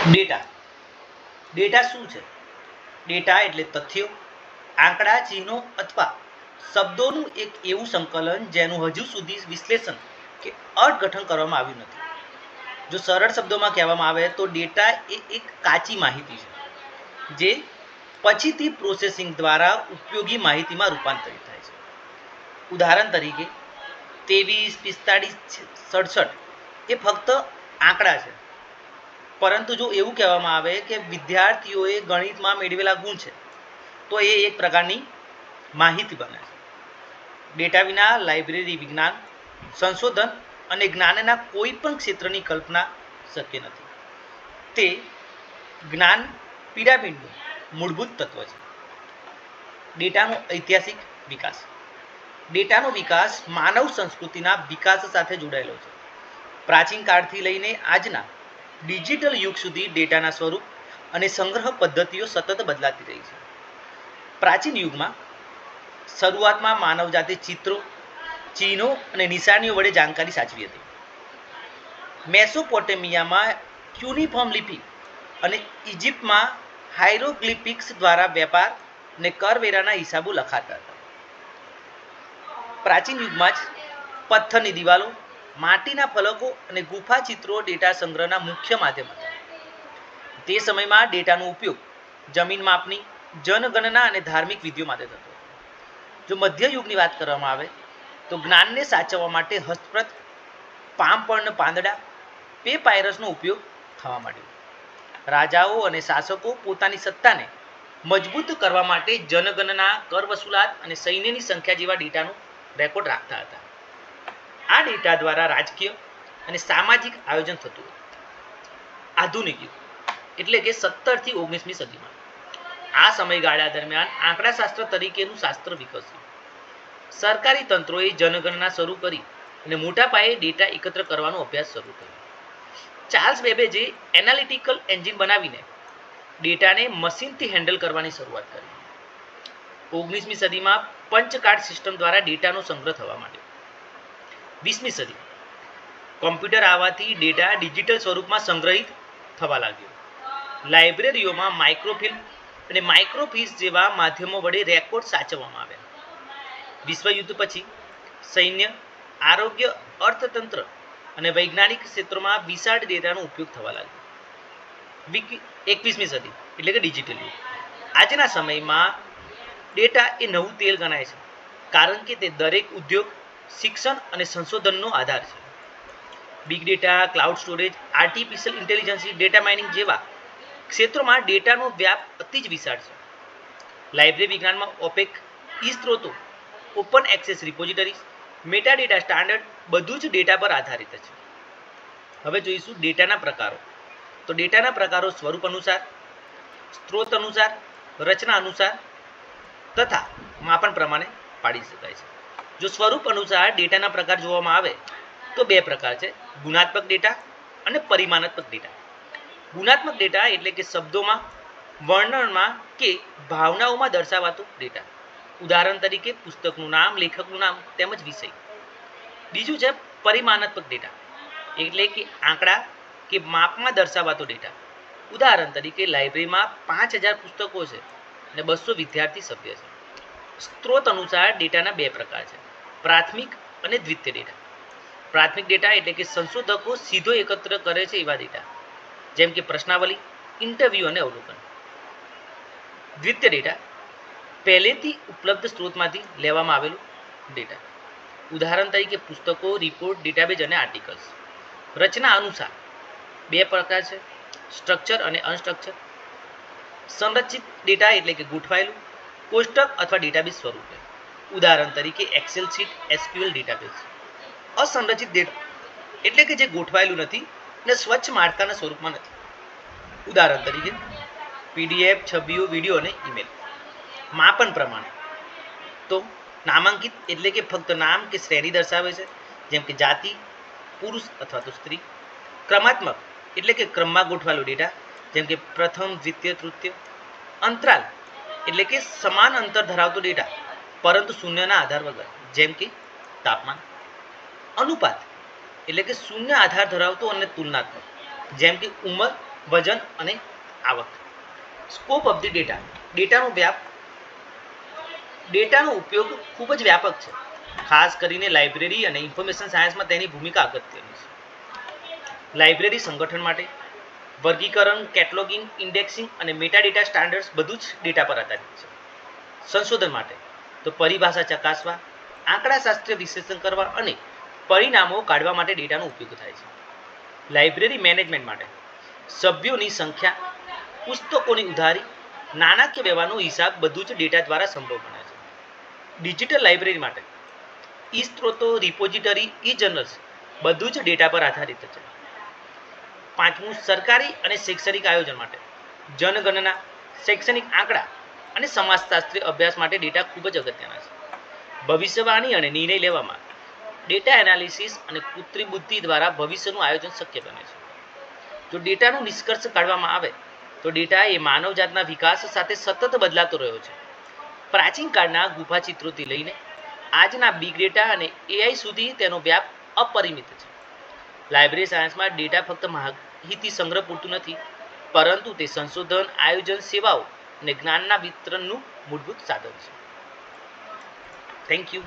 Data. Data શું છે? Data એટલે તથ્યો, આંકડા, ચિહ્નો અથવા શબ્દોનું એક એવું સંકલન જેનું હજુ સુધી વિશ્લેષણ કે અર્થઘટન કરવામાં આવ્યું નથી. જો સરળ શબ્દોમાં કહેવામાં આવે તો ડેટા એ એક કાચી માહિતી છે, જે પછીથી પ્રોસેસિંગ દ્વારા ઉપયોગી માહિતીમાં રૂપાંતરિત થાય છે. ઉદાહરણ તરીકે, ત્રેવીસ, પિસ્તાળીસ સડસઠ એ ફક્ત આંકડા છે. પરંતુ જો એવું કહેવામાં આવે કે વિદ્યાર્થીઓએ ગણિતમાં મેળવેલા ગુણ છે, તો એ એક પ્રકારની માહિતી બને છે. ડેટા વિના લાઇબ્રેરી વિજ્ઞાન, સંશોધન અને જ્ઞાનના કોઈ પણ ક્ષેત્રની કલ્પના શક્ય નથી. તે જ્ઞાન પિરામિડનું મૂળભૂત તત્વ છે. ડેટાનો ઐતિહાસિક વિકાસ. ડેટાનો વિકાસ માનવ સંસ્કૃતિના વિકાસ સાથે જોડાયેલો છે. પ્રાચીન કાળથી લઈને આજના ડિજિટલ યુગ સુધી ડેટાના સ્વરૂપ અને સંગ્રહ પદ્ધતિઓ સતત બદલાતી રહી છે. પ્રાચીન યુગમાં શરૂઆતમાં માનવજાતિ ચિત્રો ચિહ્નો અને નિશાનીઓ વડે જાણકારી સાચવી હતી. મેસોપોટેમિયામાં ક્યુનિફોર્મ લિપિ અને ઇજિપ્તમાં હાઇરોગ્લિપિક્સ દ્વારા વેપાર અને કરવેરાના હિસાબો લખાતા હતા. પ્રાચીન યુગમાં જ પથ્થરની દિવાલો માટીના ફલકો અને ગુફા ચિત્રો ડેટા સંગ્રહના મુખ્ય માધ્યમ હતા. તે સમયમાં ડેટાનો ઉપયોગ જમીન માપની, જનગણના અને ધાર્મિક વિધિઓ માટે થતો જો મધ્ય યુગની વાત કરવામાં આવે, તો જ્ઞાનને સાચવવા માટે હસ્તપ્રત પામપણ પાંદડા પે પાયરસનો ઉપયોગ થવા માંડ્યો. રાજાઓ અને શાસકો પોતાની સત્તાને મજબૂત કરવા માટે જનગણના કર વસૂલાત અને સૈન્યની સંખ્યા જેવા ડેટાનો રેકોર્ડ રાખતા હતા. આ ડેટા દ્વારા રાજકીય અને સામાજિક આયોજન થતું આધુનિક યુગ, એટલે કે સત્તરથી ઓગણીસમી સદીમાં. આ સમયગાળા દરમિયાન આંકડાશાસ્ત્ર તરીકેનું શાસ્ત્ર વિકસ્યું. સરકારી તંત્રોએ જનગણના શરૂ કરી અને મોટા પાયે ડેટા એકત્ર કરવાનો અભ્યાસ શરૂ કર્યો. ચાર્લ્સ બેબેજે એનાલિટિકલ એન્જિન બનાવીને ડેટાને મશીનથી હેન્ડલ કરવાની શરૂઆત કરી. ઓગણીસમી સદીમાં પંચકાર્ડ સિસ્ટમ દ્વારા ડેટાનો સંગ્રહ થવા માંડ્યો. વીસમી સદી. કોમ્પ્યુટર આવવાથી ડેટા ડિજિટલ સ્વરૂપમાં સંગ્રહિત થવા લાગ્યો. લાઇબ્રેરીઓમાં માઇક્રોફિલ્મ અને માઇક્રોફિસ જેવા માધ્યમો વડે રેકોર્ડ સાચવવામાં આવ્યા. વિશ્વયુદ્ધ પછી સૈન્ય, આરોગ્ય, અર્થતંત્ર અને વૈજ્ઞાનિક ક્ષેત્રોમાં વિશાળ ડેટાનો ઉપયોગ થવા લાગ્યો. એકવીસમી સદી એટલે કે ડિજિટલ યુગ. આજના સમયમાં ડેટા એ નવું તેલ ગણાય છે. કારણ કે તે દરેક ઉદ્યોગ શિક્ષણ અને સંશોધનનો આધાર છે. Big data cloud storage artificial intelligence data mining જેવા ક્ષેત્રોમાં ડેટાનો વ્યાપ અતિ જ વિશાળ છે. લાઇબ્રેરી વિજ્ઞાનમાં ઓપેક ઈ સ્ત્રોતો open access repositories metadata standard બધું જ ડેટા પર આધારિત છે. હવે જોઈશું ડેટાના પ્રકારો. તો ડેટાના પ્રકારો સ્વરૂપ અનુસાર, સ્ત્રોત અનુસાર, રચના અનુસાર તથા માપન પ્રમાણે પાડી શકાય છે. જો સ્વરૂપ અનુસાર ડેટાના પ્રકાર જોવામાં આવે, તો બે પ્રકાર છે. ગુણાત્મક ડેટા અને પરિમાણાત્મક ડેટા. ગુણાત્મક ડેટા એટલે કે શબ્દોમાં, વર્ણનમાં કે ભાવનાઓમાં દર્શાવાતો ડેટા. ઉદાહરણ તરીકે પુસ્તકનું નામ, લેખકનું નામ તેમજ વિષય. બીજું છે પરિમાણાત્મક ડેટા. એટલે કે આંકડા કે માપમાં દર્શાવાતો ડેટા. ઉદાહરણ તરીકે લાઇબ્રેરીમાં પાંચ હજાર પુસ્તકો છે અને બસો વિદ્યાર્થી સભ્ય છે. સ્ત્રોત અનુસાર ડેટાના બે પ્રકાર છે. પ્રાથમિક અને દ્વિતીય ડેટા પ્રાથમિક ડેટા એટલે કે સંશોધકો સીધો એકત્ર કરે છે એવા ડેટા જેમ કે પ્રશ્નાવલી ઇન્ટરવ્યૂ અને અવલોકન. દ્વિતીય ડેટા પહેલેથી ઉપલબ્ધ સ્ત્રોતમાંથી લેવામાં આવેલું ડેટા ઉદાહરણ તરીકે પુસ્તકો રિપોર્ટ ડેટાબેઝ અને આર્ટિકલ્સ રચના અનુસાર બે પ્રકાર છે સ્ટ્રક્ચર અને અનસ્ટ્રક્ચર સંરચિત ડેટા એટલે કે ગોઠવાયેલું કોષ્ટક અથવા ડેટાબેઝ સ્વરૂપે. ઉદાહરણ તરીકે એક્સેલ શીટ એસક્યુએલ ડેટાબેઝ અસંરચિત ડેટા એટલે કે જે ગોઠવાયેલું નથી અને સ્વચ્છ માળખાના સ્વરૂપમાં નથી. ઉદાહરણ તરીકે પીડીએફ છબીઓ વીડિયો અને ઈમેલ માપન પ્રમાણે. તો નામાંકિત એટલે કે ફક્ત નામ કે શ્રેણી દર્શાવે છે. જેમ કે જાતિ, પુરુષ અથવા તો સ્ત્રી. ક્રમાત્મક એટલે કે ક્રમમાં ગોઠવાયેલો ડેટા જેમ કે પ્રથમ, દ્વિતીય, તૃતીય. અંતરાલ એટલે કે સમાન અંતર ધરાવતો ડેટા પરંતુ શૂન્યના આધાર વગર, જેમ કે તાપમાન, અનુપાત, એટલે કે શૂન્ય આધાર ધરાવતો અને તુલનાત્મક, જેમ કે ઉંમર, વજન અને આવક. સ્કોપ ઓફ ધી ડેટા ડેટાનો વ્યાપ ડેટાનો ઉપયોગ ખૂબ જ વ્યાપક છે. ખાસ કરીને લાઇબ્રેરી અને ઇન્ફોર્મેશન સાયન્સમાં તેની ભૂમિકા અગત્યની છે. લાઇબ્રેરી સંગઠન માટે, વર્ગીકરણ કેટલોગિંગ ઇન્ડેક્સિંગ અને મેટા ડેટા સ્ટાન્ડર્ડ્સ બધું જ ડેટા પર આધારિત છે. સંશોધન માટે તો પરિભાષા ચકાસવા, આંકડાશાસ્ત્રીય વિશ્લેષણ કરવા અને પરિણામો કાઢવા માટે ડેટાનો ઉપયોગ થાય છે. લાઇબ્રેરી મેનેજમેન્ટ માટે સભ્યોની સંખ્યા, પુસ્તકોની ઉધારી, નાણાકીય વ્યવહારનો હિસાબ બધું જ ડેટા દ્વારા સંભવ બને છે. ડિજિટલ લાઇબ્રેરી માટે ઈ સ્ત્રોતો રિપોઝિટરી ઈ જર્નલ્સ બધું જ ડેટા પર આધારિત છે. પાંચમું, સરકારી અને શૈક્ષણિક આયોજન માટે જનગણના શૈક્ષણિક આંકડા અને સમાજશાસ્ત્રીય અભ્યાસ માટે ડેટા ખૂબ જ અગત્યના છે. ભવિષ્યવાણી અને નિર્ણય લેવામાં ડેટા એનાલિસિસ અને કૃત્રિમ બુદ્ધિ દ્વારા ભવિષ્યનું આયોજન શક્ય બને છે. જો ડેટાનું નિષ્કર્ષ કાઢવામાં આવે, તો ડેટા એ માનવજાતના વિકાસ સાથે સતત બદલાતો રહ્યો છે. પ્રાચીન કાળના ગુફા ચિત્રોથી લઈને આજના બિગ ડેટા અને એઆઈ સુધી તેનો વ્યાપ અપરિમિત છે. લાઇબ્રેરી સાયન્સમાં ડેટા ફક્ત માહિતી સંગ્રહ પૂરતું નથી, પરંતુ તે સંશોધન, આયોજન, સેવાઓ અને જ્ઞાનના વિતરણનું મૂળભૂત સાધન છે. Thank you